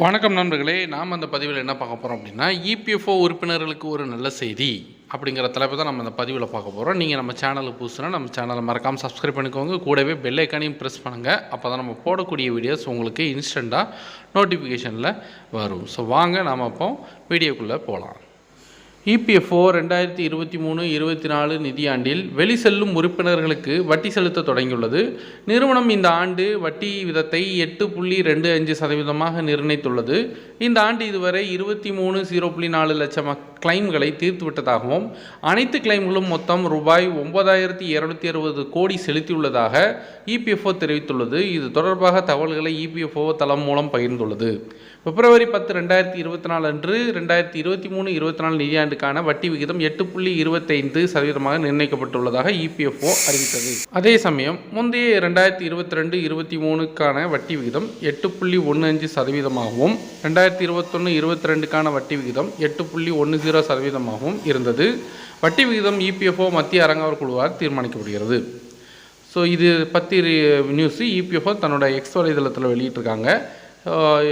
வணக்கம் நண்பர்களே நாம் அந்த பதிவில் என்ன பார்க்க போகிறோம் அப்படின்னா இபிஎஃப்ஓ உறுப்பினர்களுக்கு ஒரு நல்ல செய்தி அப்படிங்கிற தலைப்பு தான் நம்ம அந்த பதிவில் பார்க்க போகிறோம் நீங்கள் நம்ம சேனலுக்கு புதுசுனா நம்ம சேனலை மறக்காமல் சப்ஸ்கிரைப் பண்ணிக்கோங்க. கூடவே பெல் ஐக்கானையும் ப்ரெஸ் பண்ணுங்கள் அப்போ தான் நம்ம போடக்கூடிய வீடியோஸ் உங்களுக்கு இன்ஸ்டண்ட்டாக நோட்டிஃபிகேஷனில் வரும். ஸோ வாங்க நாம் அப்போ வீடியோக்குள்ளே போகலாம் இபிஎஃப்ஓ ரெண்டாயிரத்தி இருபத்தி மூணு இருபத்தி நாலு நிதியாண்டில் வெளி செல்லும் உறுப்பினர்களுக்கு வட்டி செலுத்த தொடங்கியுள்ளது. நிறுவனம் இந்த ஆண்டு வட்டி விதத்தை எட்டு புள்ளி ரெண்டு அஞ்சு சதவீதமாக நிர்ணயித்துள்ளது. இந்த ஆண்டு இதுவரை இருபத்தி மூணு ஜீரோ புள்ளி நாலு லட்சம் கிளைம்களை தீர்த்துவிட்டதாகவும் அனைத்து கிளைம்களும் மொத்தம் ரூபாய் ஒன்பதாயிரத்தி இரநூத்தி அறுபது கோடி செலுத்தியுள்ளதாக இபிஎஃப்ஓ தெரிவித்துள்ளது. இது தொடர்பாக தகவல்களை இபிஎஃப்ஓ தளம் மூலம் பகிர்ந்துள்ளது. பிப்ரவரி பத்து ரெண்டாயிரத்தி இருபத்தி நாலு அன்று ரெண்டாயிரத்தி இருபத்தி மூணு இருபத்தி நாலு ஆண்டுக்கான வட்டி விகிதம் எட்டு புள்ளி இருபத்தைந்து சதவீதமாக நிர்ணயிக்கப்பட்டுள்ளதாக இபிஎஃப்ஓ அறிவித்தது. அதே சமயம் முந்தைய ரெண்டாயிரத்தி இருபத்தி ரெண்டு இருபத்தி மூணுக்கான வட்டி விகிதம் எட்டு புள்ளி ஒன்று அஞ்சு சதவீதமாகவும் ரெண்டாயிரத்தி இருபத்தொன்று இருபத்தி ரெண்டுக்கான வட்டி விகிதம் எட்டு புள்ளி ஒன்று ஜீரோ சதவீதமாகவும் இருந்தது. வட்டி விகிதம் இபிஎஃப்ஓ மத்திய அரங்காவர் குழுவால் தீர்மானிக்கப்படுகிறது. ஸோ இது பற்றி நியூஸு இபிஎஃப்ஓ தன்னோட எக்ஸ் வலைதளத்தில் வெளியிட்டிருக்காங்க.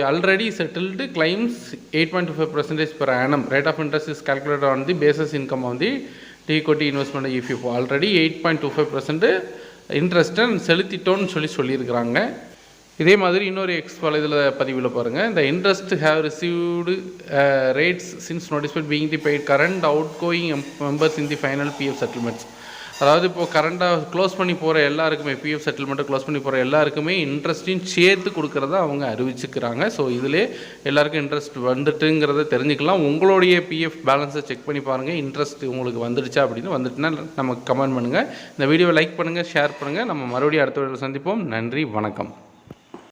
Already settled claims eight point five percentage per annum. Rate of interest is calculated on the basis income of the equity investment EPFO already eight point two five percent இன்ட்ரெஸ்ட்டை செலுத்திட்டோன்னு சொல்லி சொல்லியிருக்கிறாங்க. இதே மாதிரி இன்னொரு X இதில் பதிவில் பாருங்கள் இந்த interest have received rates since notified being the paid current outgoing members in the final PF settlements அதாவது இப்போது கரண்ட்டாக க்ளோஸ் பண்ணி போகிற எல்லாருக்குமே பிஎஃப் செட்டில்மெண்ட்டை க்ளோஸ் பண்ணி போகிற எல்லாருக்குமே இன்ட்ரெஸ்ட்டையும் சேர்த்து கொடுக்குறத அவங்க அறிவிச்சுக்கிறாங்க. ஸோ இதிலே எல்லாருக்கும் இன்ட்ரெஸ்ட் வந்துட்டுங்கிறத தெரிஞ்சுக்கலாம். உங்களுடைய பிஎஃப் பேலன்ஸை செக் பண்ணி பாருங்கள் இன்ட்ரெஸ்ட் உங்களுக்கு வந்துடுச்சா அப்படின்னு வந்துட்டுனா நமக்கு கமெண்ட் பண்ணுங்கள் இந்த வீடியோவை லைக் பண்ணுங்கள் ஷேர் பண்ணுங்கள் நம்ம மறுபடியும் அடுத்த வீடியோவில் சந்திப்போம். நன்றி வணக்கம்.